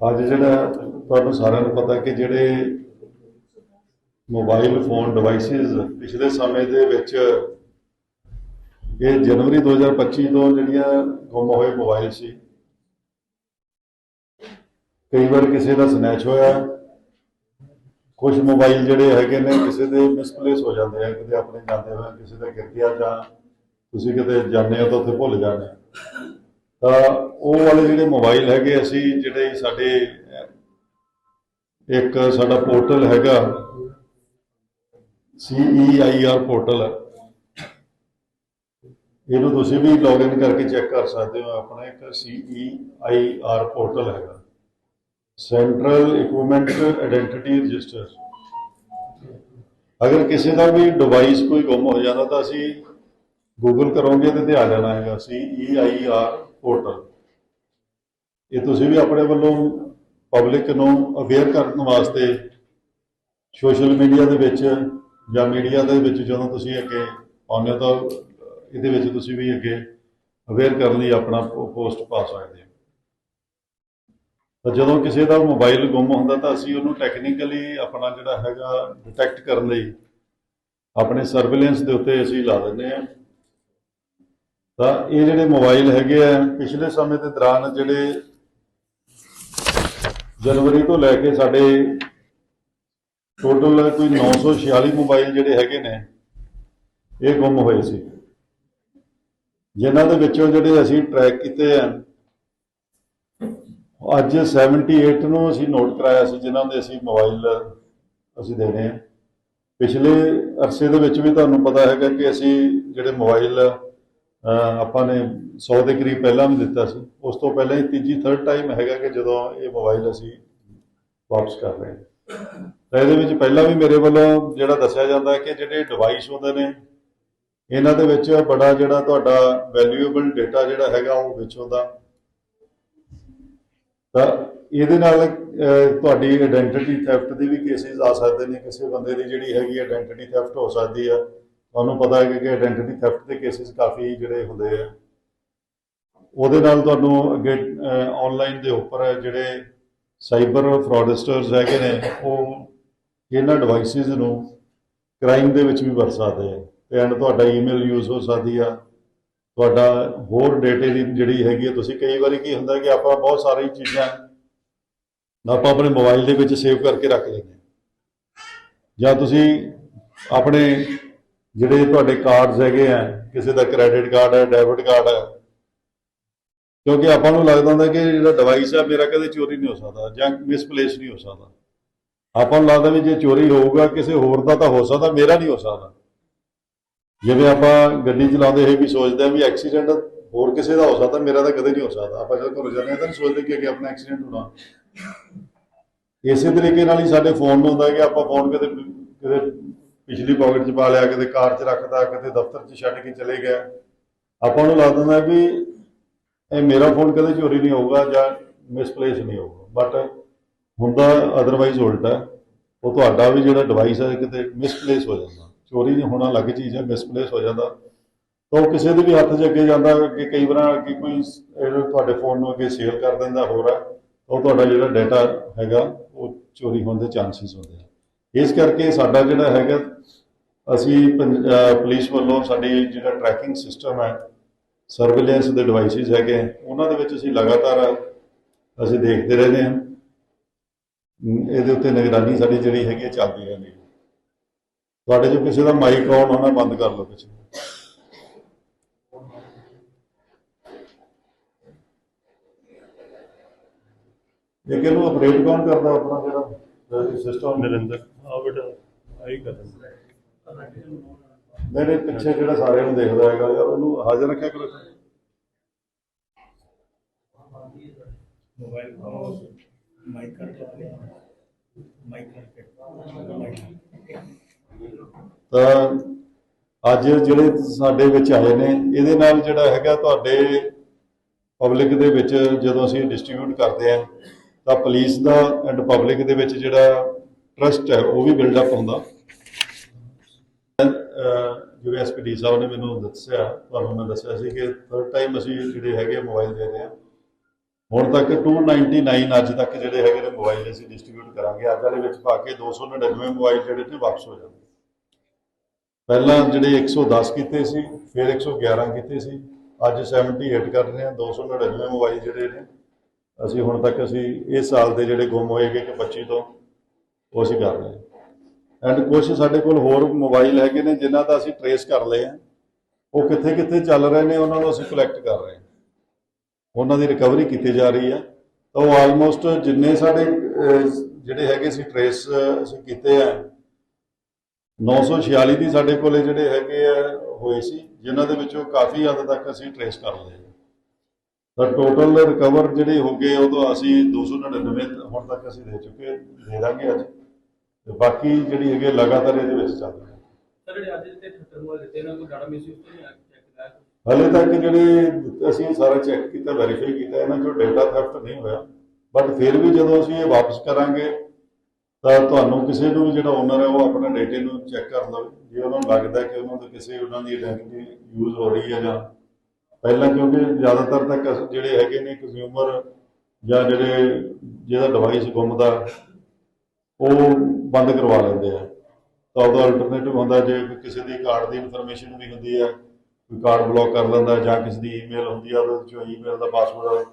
ਅੱਜ ਜਿਹੜਾ ਤੁਹਾਨੂੰ ਸਾਰਿਆਂ ਨੂੰ ਪਤਾ ਕਿ ਜਿਹੜੇ ਮੋਬਾਈਲ ਫੋਨ ਡਿਵਾਈਸਿਸ ਪਿਛਲੇ ਸਮੇਂ ਦੇ ਵਿੱਚ ਇਹ ਜਨਵਰੀ 2025 ਤੋਂ ਜਿਹੜੀਆਂ ਗੁੰਮ ਹੋਏ ਮੋਬਾਈਲ ਸੀ, ਕਈ ਵਾਰ ਕਿਸੇ ਦਾ ਸਨੈਚ ਹੋਇਆ ਕੁਝ ਮੋਬਾਈਲ ਜਿਹੜੇ ਹੈਗੇ ਨੇ ਕਿਸੇ ਦੇ ਮਿਸਪਲੇਸ ਹੋ ਜਾਂਦੇ ਆ, ਕਿਤੇ ਆਪਣੇ ਜਾਂਦੇ ਹੋਏ, ਕਿਸੇ ਦਾ ਗਿਰ ਗਿਆ ਜਾਂ ਤੁਸੀਂ ਕਿਤੇ ਜਾਂਦੇ ਹੋ ਤਾਂ ਉੱਥੇ ਭੁੱਲ ਜਾਂਦੇ ਤਾਂ ਉਹ ਵਾਲੇ ਜਿਹੜੇ ਮੋਬਾਈਲ ਹੈਗੇ, ਅਸੀਂ ਜਿਹੜੇ ਸਾਡੇ ਇੱਕ ਸਾਡਾ ਪੋਰਟਲ ਹੈਗਾ CEIR ਪੋਰਟਲ, ਇਹਨੂੰ ਤੁਸੀਂ ਵੀ ਲੌਗਇਨ ਕਰਕੇ ਚੈੱਕ ਕਰ ਸਕਦੇ ਹੋ, ਆਪਣਾ ਇੱਕ CEIR ਪੋਰਟਲ ਹੈਗਾ। ਸੈਂਟਰਲ ਇਕਵਿਪਮੈਂਟ ਆਇਡੈਂਟੀਟੀ ਰਜਿਸਟਰ ਅਗਰ ਕਿਸੇ ਦਾ ਵੀ ਡਿਵਾਈਸ ਕੋਈ ਗੁੰਮ ਹੋ ਜਾਂਦਾ, ਤਾਂ ਅਸੀਂ ਗੂਗਲ ਕਰੋਗੇ ਤੇ ਤੇ ਆ ਜਾਣਾ ਹੈਗਾ ਅਸੀਂ ਈ ਆਈ ਆਰ ਪੋਰਟਲ ਇਹ ਤੁਸੀਂ ਵੀ ਆਪਣੇ ਵੱਲੋਂ ਪਬਲਿਕ ਨੂੰ ਅਵੇਅਰ ਕਰਨ ਵਾਸਤੇ ਸੋਸ਼ਲ ਮੀਡੀਆ ਦੇ ਵਿੱਚ ਜਾਂ ਮੀਡੀਆ ਦੇ ਵਿੱਚ ਜਦੋਂ ਤੁਸੀਂ ਅੱਗੇ ਆਉਂਦੇ ਹੋ ਤਾਂ ਇਹਦੇ ਵਿੱਚ ਤੁਸੀਂ ਵੀ ਅੱਗੇ ਅਵੇਅਰ ਕਰਨ ਲਈ ਆਪਣਾ ਪੋਸਟ ਪਾ ਸਕਦੇ ਹੋ। ਤਾਂ ਜਦੋਂ ਕਿਸੇ ਦਾ ਮੋਬਾਈਲ ਗੁੰਮ ਹੁੰਦਾ ਤਾਂ ਅਸੀਂ ਉਹਨੂੰ ਟੈਕਨੀਕਲੀ ਆਪਣਾ ਜਿਹੜਾ ਹੈਗਾ ਡਿਟੈਕਟ ਕਰਨ ਲਈ ਆਪਣੇ ਸਰਵੇਲੈਂਸ ਦੇ ਉੱਤੇ ਅਸੀਂ ਲਾ ਦਿੰਦੇ ਹਾਂ। ਤਾਂ ਇਹ ਜਿਹੜੇ ਮੋਬਾਈਲ ਹੈਗੇ ਆ, ਪਿਛਲੇ ਸਮੇਂ ਦੇ ਦੌਰਾਨ ਜਿਹੜੇ ਜਨਵਰੀ ਤੋਂ ਲੈ ਕੇ ਸਾਡੇ ਟੋਟਲ ਕੋਈ 946 ਮੋਬਾਈਲ ਜਿਹੜੇ ਹੈਗੇ ਨੇ, ਇਹ ਗੁੰਮ ਹੋਏ ਸੀ। ਜਿਨ੍ਹਾਂ ਦੇ ਵਿੱਚੋਂ ਜਿਹੜੇ ਅਸੀਂ ਟਰੈਕ ਕੀਤੇ ਆ ਅੱਜ 78 ਨੂੰ ਅਸੀਂ ਨੋਟ ਕਰਾਇਆ ਸੀ, ਜਿਨ੍ਹਾਂ ਦੇ ਅਸੀਂ ਮੋਬਾਈਲ ਅਸੀਂ ਦੇਣੇ ਆ। ਪਿਛਲੇ ਅਰਸੇ ਦੇ ਵਿੱਚ ਵੀ ਤੁਹਾਨੂੰ ਪਤਾ ਹੈਗਾ ਕਿ ਅਸੀਂ ਜਿਹੜੇ ਮੋਬਾਈਲ ਆਪਾਂ ਨੇ 100 ਦੇ ਕਰੀਬ ਪਹਿਲਾਂ ਵੀ ਦਿੱਤਾ ਸੀ। ਉਸ ਤੋਂ ਪਹਿਲਾਂ ਇਹ ਤੀਜੀ ਥਰਡ ਟਾਈਮ ਹੈਗਾ ਕਿ ਜਦੋਂ ਇਹ ਮੋਬਾਈਲ ਅਸੀਂ ਵਾਪਸ ਕਰ ਰਹੇ ਹਾਂ। ਤਾਂ ਇਹਦੇ ਵਿੱਚ ਪਹਿਲਾਂ ਵੀ ਮੇਰੇ ਵੱਲੋਂ ਜਿਹੜਾ ਦੱਸਿਆ ਜਾਂਦਾ ਹੈ ਕਿ ਜਿਹੜੇ ਡਿਵਾਈਸ ਹੁੰਦੇ ਨੇ, ਇਹਨਾਂ ਦੇ ਵਿੱਚ ਬੜਾ ਜਿਹੜਾ ਤੁਹਾਡਾ ਵੈਲਿਊਏਬਲ ਡਾਟਾ ਜਿਹੜਾ ਹੈਗਾ ਉਹ ਵਿੱਚ ਹੁੰਦਾ। ਤਾਂ ਇਹਦੇ ਨਾਲ ਤੁਹਾਡੀ ਆਇਡੈਂਟੀਟੀ ਥੈਫਟ ਦੇ ਵੀ ਕੇਸਿਸ ਆ ਸਕਦੇ ਨੇ। ਕਿਸੇ ਬੰਦੇ ਦੀ ਜਿਹੜੀ ਹੈਗੀ ਆਇਡੈਂਟੀਟੀ ਥੈਫਟ ਹੋ ਸਕਦੀ ਆ। ਤੁਹਾਨੂੰ ਪਤਾ ਹੈ ਕਿ ਆਇਡੈਂਟੀਟੀ ਥੈਫਟ ਦੇ ਕੇਸਿਸ ਕਾਫੀ ਜਿਹੜੇ ਹੁੰਦੇ ਆ। ਉਹਦੇ ਨਾਲ ਤੁਹਾਨੂੰ ਅੱਗੇ ਆਨਲਾਈਨ ਦੇ ਉੱਪਰ ਜਿਹੜੇ ਸਾਈਬਰ ਫਰਾਡਸਟਰਸ ਹੈਗੇ ਨੇ, ਉਹ ਇਹਨਾਂ ਡਿਵਾਈਸਿਸ ਨੂੰ ਕ੍ਰਾਈਮ ਦੇ ਵਿੱਚ ਵੀ ਵਰਤ ਸਕਦੇ ਆ। ਤੇ ਐਂਡ ਤੁਹਾਡਾ ਈਮੇਲ ਯੂਜ਼ ਹੋ ਸਕਦੀ ਆ। ਤੁਹਾਡਾ ਹੋਰ ਡੇਟੇ ਦੀ ਜਿਹੜੀ ਹੈਗੀ ਆ, ਤੁਸੀਂ ਕਈ ਵਾਰੀ ਕੀ ਹੁੰਦਾ ਕਿ ਆਪਾਂ ਬਹੁਤ ਸਾਰੀ ਚੀਜ਼ਾਂ ਆਪਾਂ ਆਪਣੇ ਮੋਬਾਈਲ ਦੇ ਵਿੱਚ ਸੇਵ ਕਰਕੇ ਰੱਖ ਲੈਂਦੇ ਜਾਂ ਤੁਸੀਂ ਆਪਣੇ ਜਿਹੜੇ ਤੁਹਾਡੇ ਕਾਰਡਸ ਹੈਗੇ ਆ, ਕਿਸੇ ਦਾ ਕ੍ਰੈਡਿਟ ਕਾਰਡ ਹੈ ਡੈਬਿਟ ਕਾਰਡ ਹੈ, ਕਿਉਂਕਿ ਆਪਾਂ ਨੂੰ ਲੱਗਦਾ ਹੁੰਦਾ ਕਿ ਜਿਹੜਾ ਡਿਵਾਈਸ ਹੈ, ਮੇਰਾ ਕਦੇ ਚੋਰੀ ਨਹੀਂ ਹੋ ਸਕਦਾ ਜਾਂ ਮਿਸਪਲੇਸ ਨਹੀਂ ਹੋ ਸਕਦਾ। ਆਪਾਂ ਨੂੰ ਲੱਗਦਾ ਵੀ ਜੇ ਚੋਰੀ ਹੋਊਗਾ, ਕਿਸੇ ਹੋਰ ਦਾ ਤਾਂ ਹੋ ਸਕਦਾ, ਮੇਰਾ ਨਹੀਂ ਹੋ ਸਕਦਾ। ਜਿਵੇਂ ਆਪਾਂ ਗੱਡੀ ਚਲਾਉਂਦੇ ਹੋਏ ਵੀ ਸੋਚਦੇ ਆ ਵੀ ਐਕਸੀਡੈਂਟ ਹੋਰ ਕਿਸੇ ਦਾ ਹੋ ਸਕਦਾ, ਮੇਰਾ ਤਾਂ ਕਦੇ ਨਹੀਂ ਹੋ ਸਕਦਾ। ਆਪਾਂ ਜਦੋਂ ਘਰੋਂ ਜਾਂਦੇ ਆ ਤਾਂ ਨਹੀਂ ਸੋਚਦੇ ਕਿ ਅੱਗੇ ਆਪਣਾ ਐਕਸੀਡੈਂਟ ਹੋਣਾ। ਇਸੇ ਤਰੀਕੇ ਨਾਲ ਹੀ ਸਾਡੇ ਫੋਨ ਨੂੰ ਹੁੰਦਾ ਕਿ ਆਪਾਂ ਫੋਨ ਕਦੇ ਕਿਤੇ ਪਿਛਲੀ ਪਾਕਟ 'ਚ ਪਾ ਲਿਆ, ਕਿਤੇ ਕਾਰ 'ਚ ਰੱਖਦਾ ਕਿਤੇ ਦਫ਼ਤਰ 'ਚ ਛੱਡ ਕੇ ਚਲੇ ਗਿਆ। ਆਪਾਂ ਨੂੰ ਲੱਗਦਾ ਹੁੰਦਾ ਵੀ ਇਹ ਮੇਰਾ ਫੋਨ ਕਦੇ ਚੋਰੀ ਨਹੀਂ ਹੋਊਗਾ ਜਾਂ ਮਿਸਪਲੇਸ ਨਹੀਂ ਹੋਊਗਾ। ਬਟ ਹੁੰਦਾ ਅਦਰਵਾਈਜ਼ ਉਲਟ। ਹੈ ਉਹ ਤੁਹਾਡਾ ਵੀ ਜਿਹੜਾ ਡਿਵਾਈਸ ਹੈ, ਕਿਤੇ ਮਿਸਪਲੇਸ ਹੋ ਜਾਂਦਾ। ਚੋਰੀ ਨਹੀਂ ਹੋਣਾ ਅਲੱਗ ਚੀਜ਼ ਹੈ ਮਿਸਪਲੇਸ ਹੋ ਜਾਂਦਾ। ਤਾਂ ਉਹ ਕਿਸੇ ਦੇ ਵੀ ਹੱਥ 'ਚ ਅੱਗੇ ਜਾਂਦਾ ਕਿ ਕਈ ਵਾਰ ਅੱਗੇ ਕੋਈ ਤੁਹਾਡੇ ਫੋਨ ਨੂੰ ਅੱਗੇ ਸੇਲ ਕਰ ਦਿੰਦਾ ਹੋਰ ਹੈ ਉਹ ਤੁਹਾਡਾ ਜਿਹੜਾ ਡਾਟਾ ਹੈਗਾ, ਉਹ ਚੋਰੀ ਹੋਣ ਦੇ ਚਾਂਸਸ ਹੁੰਦੇ ਆ। ਇਸ ਕਰਕੇ ਸਾਡਾ ਜਿਹੜਾ ਹੈਗਾ, ਅਸੀਂ ਪੰਜ- ਪੁਲਿਸ ਵੱਲੋਂ ਸਾਡੀ ਜਿਹੜਾ ਟਰੈਕਿੰਗ ਸਿਸਟਮ ਹੈ ਸਰਵੇਲੈਂਸ ਦੇ ਡਿਵਾਈਸਿਸ ਹੈਗੇ, ਉਹਨਾਂ ਦੇ ਵਿੱਚ ਅਸੀਂ ਲਗਾਤਾਰ ਅਸੀਂ ਦੇਖਦੇ ਰਹਿੰਦੇ ਹਾਂ। ਇਹਦੇ ਉੱਤੇ ਨਿਗਰਾਨੀ ਸਾਡੀ ਜਿਹੜੀ ਹੈਗੀ ਹੈ, ਚੱਲਦੀ ਰਹਿੰਦੀ ਹੈ। ਤੁਹਾਡੇ ਜੋ ਕਿਸੇ ਦਾ ਮਾਈਕ ਆਨ ਹੋਣਾ ਬੰਦ ਕਰ ਲਓ ਪਿੱਛੇ। ਇਹ ਕਿਹਨੂੰ ਆਪਰੇਟ ਕੌਣ ਕਰਦਾ ਆਪਣਾ ਜਿਹੜਾ ਸਿਸਟਮ ਨਰਿੰਦਰ। ਆਵਟ ਆਈ ਮੇਰੇ ਪਿੱਛੇ ਜਿਹੜਾ ਸਾਰਿਆਂ ਨੂੰ ਦੇਖਦਾ ਹੈਗਾ ਯਾਰ ਉਹਨੂੰ ਹਾਜ਼ਰ ਰੱਖਿਆ ਕਰੋ ਮੋਬਾਈਲ ਫੋਨ ਮਾਈਕ ਕਰਕੇ ਮਾਈਕ ਕਰਕੇ। ਤਾਂ ਅੱਜ ਜਿਹੜੇ ਸਾਡੇ ਵਿੱਚ ਆਏ ਨੇ ਇਹਦੇ ਨਾਲ ਜਿਹੜਾ ਹੈਗਾ ਤੁਹਾਡੇ ਪਬਲਿਕ ਦੇ ਵਿੱਚ ਜਦੋਂ ਅਸੀਂ ਡਿਸਟ੍ਰੀਬਿਊਟ ਕਰਦੇ ਆ ਤਾਂ ਪੁਲਿਸ ਦਾ ਐਂਡ ਪਬਲਿਕ ਦੇ ਵਿੱਚ ਜਿਹੜਾ ਟਰਸਟ ਹੈ, ਉਹ ਵੀ ਬਿਲਡ ਅਪ ਹੁੰਦਾ। ਅਹ ਜਿਵੇਂ ਐਸਪੀਡੀ ਸਾਹਿਬ ਨੇ ਮੈਨੂੰ ਦੱਸਿਆ, ਤੁਹਾਨੂੰ ਮੈਂ ਦੱਸਿਆ ਸੀ ਕਿ ਥਰਡ ਟਾਈਮ ਅਸੀਂ ਜਿਹੜੇ ਹੈਗੇ ਮੋਬਾਈਲ ਦੇ ਰਹੇ ਹਾਂ ਹੁਣ ਤੱਕ 299 ਅੱਜ ਤੱਕ ਜਿਹੜੇ ਹੈਗੇ ਨੇ ਮੋਬਾਈਲ ਅਸੀਂ ਡਿਸਟ੍ਰੀਬਿਊਟ ਕਰਾਂਗੇ। ਅੱਜ ਵਾਲੇ ਵਿੱਚ ਪਾ ਕੇ 299 ਮੋਬਾਈਲ ਜਿਹੜੇ ਨੇ, ਵਾਪਸ ਹੋ ਜਾਣਗੇ। ਪਹਿਲਾਂ ਜਿਹੜੇ 110 ਕੀਤੇ ਸੀ, ਫਿਰ 111 ਕੀਤੇ ਸੀ। ਅੱਜ 78 ਕਰ ਰਹੇ ਹਾਂ 299 ਮੋਬਾਈਲ ਜਿਹੜੇ ਨੇ। ਅਸੀਂ ਹੁਣ ਤੱਕ ਅਸੀਂ ਇਸ ਸਾਲ ਦੇ ਜਿਹੜੇ ਗੁੰਮ ਹੋਏਗੇ ਕਿ 25 ਤੋਂ ਉਹ ਅਸੀਂ ਕਰ ਰਹੇ ਹਾਂ। ਐਂਡ ਕੁਝ ਸਾਡੇ ਕੋਲ ਹੋਰ ਮੋਬਾਈਲ ਹੈਗੇ ਨੇ ਜਿਨ੍ਹਾਂ ਦਾ ਅਸੀਂ ਟਰੇਸ ਕਰ ਲਏ ਆ। ਉਹ ਕਿੱਥੇ ਕਿੱਥੇ ਚੱਲ ਰਹੇ ਨੇ, ਉਹਨਾਂ ਨੂੰ ਅਸੀਂ ਕਲੈਕਟ ਕਰ ਰਹੇ ਹਾਂ। ਉਹਨਾਂ ਦੀ ਰਿਕਵਰੀ ਕੀਤੀ ਜਾ ਰਹੀ ਹੈ ਤਾਂ ਉਹ ਆਲਮੋਸਟ ਜਿੰਨੇ ਸਾਡੇ ਜਿਹੜੇ ਹੈਗੇ ਸੀ ਟਰੇਸ ਅਸੀਂ ਕੀਤੇ ਆ 946 ਦੀ ਸਾਡੇ ਕੋਲੇ ਜਿਹੜੇ ਹੈਗੇ ਆ, ਹੋਏ ਸੀ, ਜਿਨ੍ਹਾਂ ਦੇ ਵਿੱਚੋਂ ਕਾਫੀ ਹੱਦ ਤੱਕ ਅਸੀਂ ਟਰੇਸ ਕਰ ਲਏ ਤਾਂ ਟੋਟਲ ਰਿਕਵਰ ਜਿਹੜੇ ਹੋ ਗਏ, ਉਹ ਤੋਂ ਅਸੀਂ 299 ਹੁਣ ਤੱਕ ਅਸੀਂ ਦੇ ਚੁੱਕੇ, ਦੇ ਦਾਂਗੇ ਅੱਜ। ਤੇ ਬਾਕੀ ਜਿਹੜੀ ਹੈਗੇ ਲਗਾਤਾਰ ਇਹਦੇ ਵਿੱਚ ਚੱਲ ਰਹੀ। ਹੈ ਸਰ ਜਿਹੜੇ ਅੱਜ ਦੇ 78 ਮੋਬਾਈਲ ਦਿੱਤੇ ਇਹਨਾਂ ਕੋਈ ਡਾਟਾ ਮਿਸਯੂਜ਼ ਤਾਂ ਨਹੀਂ ਚੈੱਕ ਕੀਤਾ ਹਲੇ ਤੱਕ ਜਿਹੜੇ ਅਸੀਂ ਸਾਰਾ ਚੈੱਕ ਕੀਤਾ ਵੈਰੀਫਾਈ ਕੀਤਾ ਇਹਨਾਂ ਚੋਂ ਡਾਟਾ ਥੈਫਟ ਨਹੀਂ ਹੋਇਆ। ਬਟ ਫਿਰ ਵੀ ਜਦੋਂ ਅਸੀਂ ਇਹ ਵਾਪਸ ਕਰਾਂਗੇ ਤਾਂ ਤੁਹਾਨੂੰ ਕਿਸੇ ਨੂੰ ਵੀ ਜਿਹੜਾ ਓਨਰ ਹੈ ਉਹ ਆਪਣੇ ਡਾਟੇ ਨੂੰ ਚੈੱਕ ਕਰ ਲਵੇ। ਜੇ ਉਹਨਾਂ ਨੂੰ ਲੱਗਦਾ ਕਿ ਉਹਨਾਂ ਦੇ ਕਿਸੇ ਉਹਨਾਂ ਦੀ ਆਇਡੈਂਟੀ ਯੂਜ਼ ਹੋ ਰਹੀ ਹੈ ਜਾਂ ਪਹਿਲਾਂ ਕਿਉਂਕਿ ਜ਼ਿਆਦਾਤਰ ਅਸੀਂ ਜਿਹੜੇ ਹੈਗੇ ਨੇ ਕੰਜ਼ਿਊਮਰ ਜਾਂ ਜਿਹੜੇ ਜਿਹਦਾ ਡਿਵਾਈਸ ਗੁੰਮਦਾ ਉਹ ਬੰਦ ਕਰਵਾ ਲੈਂਦੇ ਆ। ਤਾਂ ਉਹਦਾ ਅਲਟਰਨੇਟਿਵ ਹੁੰਦਾ ਜੇ ਕੋਈ ਕਿਸੇ ਦੀ ਕਾਰਡ ਦੀ ਇਨਫੋਰਮੇਸ਼ਨ ਵੀ ਹੁੰਦੀ ਹੈ ਕੋਈ ਕਾਰਡ ਬਲੌਕ ਕਰ ਲੈਂਦਾ ਜਾਂ ਕਿਸੇ ਦੀ ਈਮੇਲ ਹੁੰਦੀ ਆ ਉਹਦੇ ਵਿੱਚੋਂ ਈਮੇਲ ਦਾ ਪਾਸਵਰਡ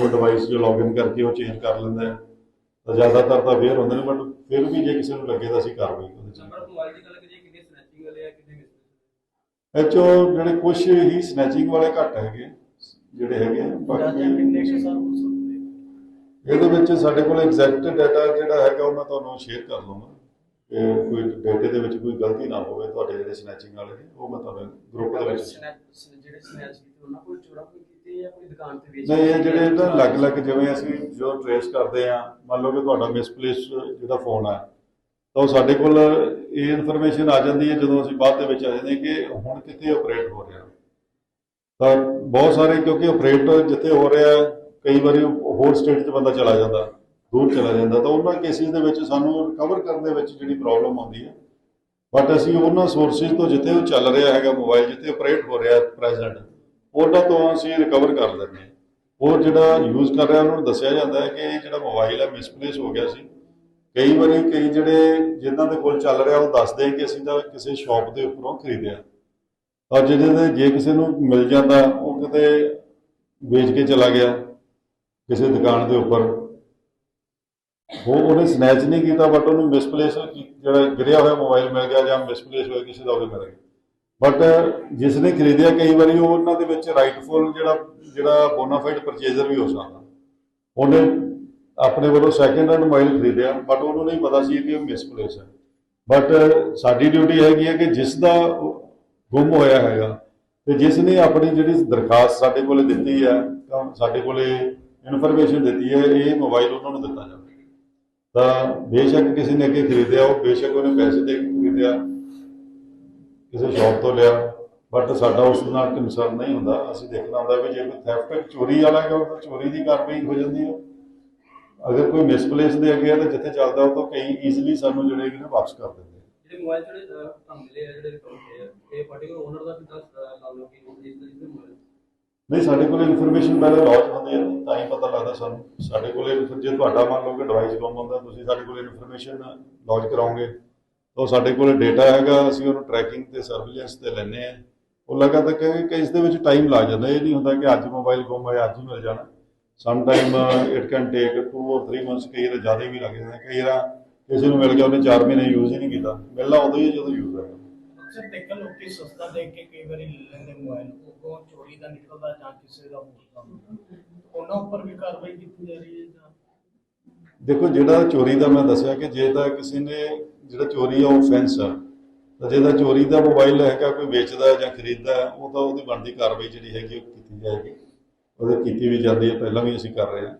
ਉਹ ਡਿਵਾਈਸ 'ਚ ਲੌਗਇਨ ਕਰਕੇ ਉਹ ਚੇਂਜ ਕਰ ਲੈਂਦਾ ਤਾਂ ਜ਼ਿਆਦਾਤਰ ਤਾਂ ਅਵੇਅਰ ਹੁੰਦੇ ਨੇ ਬਟ ਫਿਰ ਵੀ ਜੇ ਕਿਸੇ ਨੂੰ ਲੱਗੇ ਤਾਂ ਅਸੀਂ ਕਾਰਵਾਈ ਉਹਦੇ 'ਚ ਨੰਬਰ ਆਫ ਮੋਬਾਈਲ ਦੀ ਗੱਲ ਕਰੀਏ ਕਿੰਨੇ ਸਨੈਚਿੰਗ ਵਾਲੇ ਆ ਕਿੰਨੇ ਮਿਸ ਇਹ 'ਚੋਂ ਜਿਹੜੇ ਕੁਝ ਹੀ ਸਨੈਚਿੰਗ ਵਾਲੇ ਘੱਟ ਹੈਗੇ ਜਿਹੜੇ ਹੈਗੇ। ਬਾਕੀ ਇਹਦੇ ਵਿੱਚ ਸਾਡੇ ਕੋਲ ਐਗਜ਼ੈਕਟ ਡਾਟਾ ਜਿਹੜਾ ਹੈਗਾ ਉਹ ਮੈਂ ਤੁਹਾਨੂੰ ਸ਼ੇਅਰ ਕਰ ਲਵਾਂਗਾ। ਕਿ ਕੋਈ ਡਾਟੇ ਦੇ ਵਿੱਚ ਕੋਈ ਗਲਤੀ ਨਾ ਹੋਵੇ ਤੁਹਾਡੇ ਜਿਹੜੇ ਸਨੈਚਿੰਗ ਵਾਲੇ ਨੇ ਉਹ ਮੈਂ ਤੁਹਾਨੂੰ ਗਰੁੱਪ ਦੇ ਵਿੱਚ ਜਿਹੜੇ ਸਨੈਚ ਕੀਤੇ ਉਹਨਾਂ ਕੋਈ ਚੋਰਾ ਕੋਈ ਕੀਤੇ ਜਾਂ ਕੋਈ ਦੁਕਾਨ ਤੇ ਵੇਚ? ਨਹੀਂ ਇਹ ਜਿਹੜੇ ਨਾ ਅਲੱਗ-ਅਲੱਗ ਜਿਵੇਂ ਅਸੀਂ ਜੋ ਟ੍ਰੇਸ ਕਰਦੇ ਆ ਮੰਨ ਲਓ ਕਿ ਤੁਹਾਡਾ ਮਿਸਪਲੇਸ ਜਿਹੜਾ ਫੋਨ ਆ ਤਾਂ ਉਹ ਸਾਡੇ ਕੋਲ ਇਹ ਇਨਫੋਰਮੇਸ਼ਨ ਆ ਜਾਂਦੀ ਹੈ ਜਦੋਂ ਅਸੀਂ ਬਾਅਦ ਦੇ ਵਿੱਚ ਆ ਜਾਂਦੇ ਹਾਂ ਕਿ ਹੁਣ ਕਿੱਥੇ ਆਪਰੇਟ ਹੋ ਰਿਹਾ। ਤਾਂ ਬਹੁਤ ਸਾਰੇ ਕਿਉਂਕਿ ਆਪਰੇਟ ਜਿੱਥੇ ਹੋ ਰਿਹਾ ਕਈ ਵਾਰੀ ਉਹ ਹੋਰ ਸਟੇਟ 'ਚ ਬੰਦਾ ਚਲਾ ਜਾਂਦਾ, ਦੂਰ ਚਲਾ ਜਾਂਦਾ, ਤਾਂ ਉਹਨਾਂ ਕੇਸਿਸ ਦੇ ਵਿੱਚ ਸਾਨੂੰ ਰਿਕਵਰ ਕਰਨ ਦੇ ਵਿੱਚ ਜਿਹੜੀ ਪ੍ਰੋਬਲਮ ਆਉਂਦੀ ਹੈ। ਬਟ ਅਸੀਂ ਉਹਨਾਂ ਸੋਰਸਿਸ ਤੋਂ ਜਿੱਥੇ ਉਹ ਚੱਲ ਰਿਹਾ ਹੈਗਾ ਮੋਬਾਈਲ ਜਿੱਥੇ ਆਪਰੇਟ ਹੋ ਰਿਹਾ ਪ੍ਰੈਜ਼ੈਂਟ ਉਹਨਾਂ ਤੋਂ ਅਸੀਂ ਰਿਕਵਰ ਕਰ ਲੈਂਦੇ ਹਾਂ। ਹੋਰ ਜਿਹੜਾ ਯੂਜ਼ ਕਰ ਰਿਹਾ, ਉਹਨਾਂ ਨੂੰ ਦੱਸਿਆ ਜਾਂਦਾ ਹੈ ਕਿ ਇਹ ਜਿਹੜਾ ਮੋਬਾਈਲ ਹੈ ਮਿਸਪਲੇਸ ਹੋ ਗਿਆ ਸੀ। ਕਈ ਵਾਰੀ ਕਈ ਜਿਹੜੇ ਜਿਨ੍ਹਾਂ ਦੇ ਕੋਲ ਚੱਲ ਰਿਹਾ, ਉਹ ਦੱਸਦੇ ਕਿ ਅਸੀਂ ਤਾਂ ਕਿਸੇ ਸ਼ਾਪ ਦੇ ਉੱਪਰੋਂ ਖਰੀਦਿਆ। ਤਾਂ ਜਿਹਦੇ ਦੇ ਜੇ ਕਿਸੇ ਨੂੰ ਮਿਲ ਜਾਂਦਾ, ਉਹ ਕਿਤੇ ਵੇਚ ਕੇ ਚਲਾ ਗਿਆ। ਕਿਸੇ ਦੁਕਾਨ ਦੇ ਉੱਪਰ। ਉਹ ਉਹਨੇ ਸਨੈਚ ਨਹੀਂ ਕੀਤਾ ਬਟ ਉਹਨੂੰ ਮਿਸਪਲੇਸ ਜਿਹੜਾ ਗਿਰਿਆ ਹੋਇਆ ਮੋਬਾਈਲ ਮਿਲ ਗਿਆ ਜਾਂ ਮਿਸਪਲੇਸ ਹੋਇਆ, ਕਿਸੇ ਦਾ ਉਹ ਮਿਲ ਗਿਆ। ਬਟ ਜਿਸ ਨੇ ਖਰੀਦਿਆ, ਕਈ ਵਾਰੀ ਉਹ ਉਹਨਾਂ ਦੇ ਵਿੱਚ ਰਾਈਟਫੁਲ ਜਿਹੜਾ ਜਿਹੜਾ ਬੋਨਾਫਾਈਡ ਪਰਚੇਜ਼ਰ ਵੀ ਹੋ ਸਕਦਾ। ਉਹਨੇ ਆਪਣੇ ਵੱਲੋਂ ਸੈਕੰਡ ਹੈਂਡ ਮੋਬਾਈਲ ਖਰੀਦਿਆ ਬਟ ਉਹਨੂੰ ਨਹੀਂ ਪਤਾ ਸੀ ਕਿ ਉਹ ਮਿਸਪਲੇਸ ਹੈ। ਬਟ ਸਾਡੀ ਡਿਊਟੀ ਹੈਗੀ ਹੈ ਕਿ ਜਿਸ ਦਾ ਗੁੰਮ ਹੋਇਆ ਹੈਗਾ, ਤੇ ਜਿਸ ਨੇ ਆਪਣੀ ਜਿਹੜੀ ਦਰਖਾਸਤ ਸਾਡੇ ਕੋਲੇ ਦਿੱਤੀ ਹੈ, ਤਾਂ ਸਾਡੇ ਕੋਲੇ ਇਨਫੋਰਮੇਸ਼ਨ ਦਿੱਤੀ ਹੈ ਇਹ ਮੋਬਾਈਲ ਉਹਨਾਂ ਨੂੰ ਦਿੱਤਾ ਜਾਵੇ। ਤਾਂ ਬੇਸ਼ੱਕ ਕਿਸੇ ਨੇ ਅੱਗੇ ਖਰੀਦਿਆ ਉਹ ਬੇਸ਼ੱਕ ਉਹਨੇ ਪੈਸੇ ਦੇ ਕੇ ਖਰੀਦਿਆ ਕਿਸੇ ਸ਼ਾਪ ਤੋਂ ਲਿਆ ਬਟ ਸਾਡਾ ਉਸ ਨਾਲ ਕੰਸਰਨ ਨਹੀਂ ਹੁੰਦਾ। ਅਸੀਂ ਦੇਖਣਾ ਹੁੰਦਾ ਵੀ ਜੇ ਕੋਈ ਥੈਫਟ ਚੋਰੀ ਵਾਲਾ ਹੈ ਤਾਂ ਚੋਰੀ ਦੀ ਕਾਰਵਾਈ ਹੋ ਜਾਂਦੀ ਹੈ। ਅਗਰ ਕੋਈ ਮਿਸਪਲੇਸ ਦੇ ਅੱਗੇ ਹੈ ਤਾਂ ਜਿੱਥੇ ਚੱਲਦਾ ਉਹ ਤੋਂ ਕਈ ਈਜ਼ੀਲੀ ਸਾਨੂੰ ਜਿਹੜੇ ਨੇ ਵਾਪਸ ਕਰ ਦਿੰਦੇ। ਜਿਹੜੇ ਮੋਬਾਈਲ ਜਿਹੜੇ ਮਿਲੇ ਆ ਜਿਹੜੇ ਆ ਇਹ ਪਾਰਟਿਕੂਲਰ ਓਨਰ ਦਾ ਵੀ ਦੱਸ ਲਾ ਲਓ ਕਿ ਉਹ ਇਸ ਦੇ ਮੋਬਾਈਲ ਨਹੀਂ ਸਾਡੇ ਕੋਲ ਇਨਫੋਰਮੇਸ਼ਨ ਪਹਿਲਾਂ ਲੌਜ ਹੁੰਦੀ ਹੈ ਤਾਂ ਹੀ ਪਤਾ ਲੱਗਦਾ ਸਾਨੂੰ। ਸਾਡੇ ਕੋਲ ਫਿਰ ਜੇ ਤੁਹਾਡਾ ਮੰਨ ਲਓ ਕਿ ਡਿਵਾਈਸ ਗੁੰਮ ਹੁੰਦਾ, ਤੁਸੀਂ ਸਾਡੇ ਕੋਲ ਇਨਫੋਰਮੇਸ਼ਨ ਲੌਜ ਕਰਾਓਗੇ, ਤਾਂ ਸਾਡੇ ਕੋਲ ਡਾਟਾ ਹੈਗਾ, ਅਸੀਂ ਉਹਨੂੰ ਟਰੈਕਿੰਗ ਤੇ ਸਰਵੇਲੈਂਸ ਤੇ ਲੈਂਦੇ ਆ ਉਹ ਲਗਾਤਾਰ ਕਿ ਕਿ ਇਸ ਦੇ ਵਿੱਚ ਟਾਈਮ ਲੱਗ ਜਾਂਦਾ। ਇਹ ਨਹੀਂ ਹੁੰਦਾ ਕਿ ਅੱਜ ਮੋਬਾਈਲ ਗੁੰਮ ਹੋਇਆ, ਅੱਜ ਹੀ ਮਿਲ ਜਾਣਾ। Some time it can take 2 or 3 months ਕਈ ਵਾਰ ਜ਼ਿਆਦਾ ਵੀ ਲੱਗ ਜਾਂਦਾ ਕਈ ਵਾਰ ਕਿਸੇ ਨੂੰ ਮਿਲ ਗਿਆ, ਉਹਨੇ 4 ਮਹੀਨੇ ਯੂਜ਼ ਹੀ ਨਹੀਂ ਕੀਤਾ। ਮਿਲਣਾ ਉਦੋਂ ਹੀ ਹੈ ਜਦੋਂ ਯੂਜ਼ ਹੋਏਗਾ ਅਕਸਰ ਦੇਖਣ ਲੋਕੀ ਸਸਤਾ ਦੇਖ ਕੇ ਕਈ ਵਾਰੀ ਲੈ ਲੈਂਦੇ ਮੋਬਾਈਲ ਉਹ ਚੋਰੀ ਦਾ ਨਿਕਲਦਾ ਜਾਂ ਕਿਸੇ ਦਾ ਹੋਰ ਕੰਮ। ਉਹਨਾਂ ਉੱਪਰ ਵੀ ਕਾਰਵਾਈ ਕੀਤੀ ਜਾ ਰਹੀ ਹੈ ਜਾਂ? ਦੇਖੋ, ਜਿਹੜਾ ਚੋਰੀ ਦਾ ਮੈਂ ਦੱਸਿਆ ਕਿ ਜੇ ਤਾਂ ਕਿਸੇ ਨੇ ਜਿਹੜਾ ਚੋਰੀ ਆ, ਉਹ ਫੈਂਸ ਆ। ਤਾਂ ਜਿਹਦਾ ਚੋਰੀ ਦਾ ਮੋਬਾਈਲ ਹੈਗਾ, ਕੋਈ ਵੇਚਦਾ ਜਾਂ ਖਰੀਦਦਾ, ਉਹ ਤਾਂ ਉਹਦੀ ਬਣਦੀ ਕਾਰਵਾਈ ਜਿਹੜੀ ਹੈਗੀ, ਉਹ ਕੀਤੀ ਜਾਏਗੀ। ਉਹਦੇ ਕੀਤੀ ਵੀ ਜਾਂਦੀ ਹੈ, ਪਹਿਲਾਂ ਵੀ ਅਸੀਂ ਕਰ ਰਹੇ ਹਾਂ।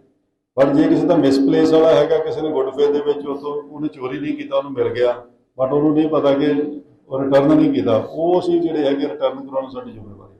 ਪਰ ਜੇ ਕਿਸੇ ਦਾ ਮਿਸਪਲੇਸ ਵਾਲਾ ਹੈਗਾ, ਕਿਸੇ ਨੇ ਗੁੱਡ ਫੇਥ ਦੇ ਵਿੱਚ ਉਤੋਂ ਉਹਨੇ ਚੋਰੀ ਨਹੀਂ ਕੀਤਾ, ਉਹਨੂੰ ਮਿਲ ਗਿਆ ਬਟ ਉਹਨੂੰ ਨਹੀਂ ਪਤਾ ਕਿ ਉਹ ਰਿਟਰਨ ਨਹੀਂ ਕੀਤਾ, ਉਹ ਅਸੀਂ ਜਿਹੜੇ ਹੈਗੇ ਰਿਟਰਨ ਕਰਾਉਣ ਸਾਡੀ ਜ਼ਿੰਮੇਵਾਰੀ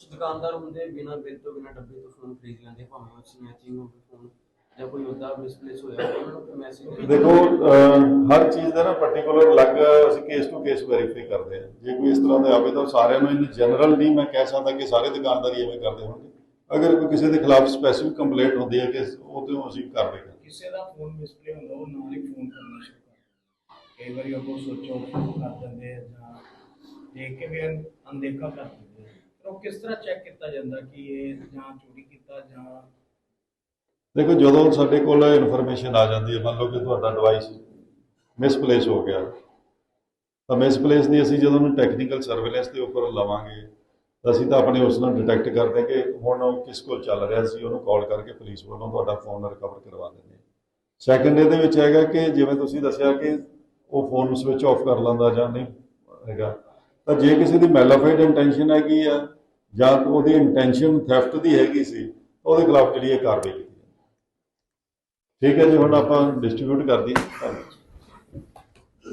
ਕੁਝ ਦੁਕਾਨਦਾਰ ਹੁੰਦੇ ਬਿਨਾਂ ਬਿੱਲ ਤੋਂ ਬਿਨਾਂ ਡੱਬੇ ਤੋਂ ਫੋਨ ਖਰੀਦ ਲੈਂਦੇ ਭਾਵੇਂ ਉਹ ਸਨੈਚਿੰਗ ਹੋਵੇ ਫੋਨ ਜਾਂ ਕੋਈ ਉਹਦਾ ਮਿਸਪਲੇਸ ਹੋਇਆ ਉਹਨਾਂ ਨੂੰ ਮੈਸੇਜ ਦੇਖੋ ਅਹ, ਹਰ ਚੀਜ਼ ਦਾ ਨਾ ਪਾਰਟਿਕੂਲਰ ਅਲੱਗ ਅਸੀਂ ਕੇਸ ਟੂ ਕੇਸ ਵੈਰੀਫਾਈ ਕਰਦੇ ਹਾਂ ਜੇ ਕੋਈ ਇਸ ਤਰ੍ਹਾਂ ਦਾ ਆਵੇ ਤਾਂ ਸਾਰਿਆਂ ਨੂੰ ਇਨ ਜਨਰਲ ਨਹੀਂ ਮੈਂ ਕਹਿ ਸਕਦਾ ਕਿ ਸਾਰੇ ਦੁਕਾਨਦਾਰ ਹੀ ਐਵੇਂ ਕਰਦੇ ਹੋਣਗੇ ਅਗਰ ਕੋਈ ਕਿਸੇ ਦੇ ਖਿਲਾਫ ਸਪੈਸੀਫਿਕ ਕੰਪਲੇਂਟ ਹੁੰਦੀ ਹੈ ਕਿ ਉਹ ਤੇ ਅਸੀਂ ਕਾਰਵਾਈ ਕਰਾਂਗੇ ਕਿਸੇ ਦਾ ਫੋਨ ਮਿਸਪਲੇ ਹੁੰਦਾ ਉਹ ਨਾਲ ਹੀ ਫੋਨ ਕਰਨਾ ਸ਼ੁਰੂ ਕਰ ਦਿੰਦੇ। ਕਈ ਵਾਰੀ ਉਹ ਸੋਚੋ ਕਰ ਦਿੰਦੇ ਆ ਜਾਂ ਦੇਖ ਕੇ ਵੀ ਅਣ- ਅਣਦੇਖਾ ਕਰ ਦਿੰਦੇ ਆ। ਫਿਰ ਉਹ ਕਿਸ ਤਰ੍ਹਾਂ ਚੈੱਕ ਕੀਤਾ ਜਾਂਦਾ ਕਿ ਇਹ ਜਾਂ ਚੋਰੀ ਕੀਤਾ ਜਾਂ ਦੇਖੋ, ਜਦੋਂ ਸਾਡੇ ਕੋਲ ਇਨਫੋਰਮੇਸ਼ਨ ਆ ਜਾਂਦੀ ਹੈ, ਮੰਨ ਲਓ ਕਿ ਤੁਹਾਡਾ ਡਿਵਾਈਸ ਮਿਸਪਲੇਸ ਹੋ ਗਿਆ, ਤਾਂ ਮਿਸਪਲੇਸ ਦੀ ਅਸੀਂ ਜਦੋਂ ਉਹਨੂੰ ਟੈਕਨੀਕਲ ਸਰਵੇਲੈਂਸ ਦੇ ਉੱਪਰ ਲਵਾਂਗੇ, ਤਾਂ ਅਸੀਂ ਤਾਂ ਆਪਣੇ ਉਸ ਨੂੰ ਡਿਟੈਕਟ ਕਰਦੇ ਕਿ ਹੁਣ ਉਹ ਕਿਸ ਕੋਲ ਚੱਲ ਰਿਹਾ ਸੀ, ਉਹਨੂੰ ਕਾਲ ਕਰਕੇ ਪੁਲਿਸ ਵੱਲੋਂ ਤੁਹਾਡਾ ਫੋਨ ਰਿਕਵਰ ਕਰਵਾ ਦਿੰਦੇ ਹਾਂ। ਸੈਕੰਡ ਇਹਦੇ ਵਿੱਚ ਹੈਗਾ ਕਿ ਜਿਵੇਂ ਤੁਸੀਂ ਦੱਸਿਆ ਕਿ ਉਹ ਫੋਨ ਸਵਿਚ ਆਫ ਕਰ ਲੈਂਦਾ ਜਾਂ ਨਹੀਂ ਹੈਗਾ ਤਾਂ ਜੇ ਕਿਸੇ ਦੀ ਮੈਲਾਫਾਈਡ ਇੰਟੈਂਸ਼ਨ ਹੈਗੀ ਆ, ਜਾਂ ਉਹਦੀ ਇੰਟੈਂਸ਼ਨ ਥੈਫਟ ਦੀ ਹੈਗੀ ਸੀ ਉਹਦੇ ਖਿਲਾਫ ਜਿਹੜੀ ਇਹ ਕਾਰਵਾਈ ਕੀਤੀ ਠੀਕ ਹੈ ਜੀ, ਹੁਣ ਆਪਾਂ ਡਿਸਟ੍ਰੀਬਿਊਟ ਕਰ ਦਈਏ। ਧੰਨਵਾਦ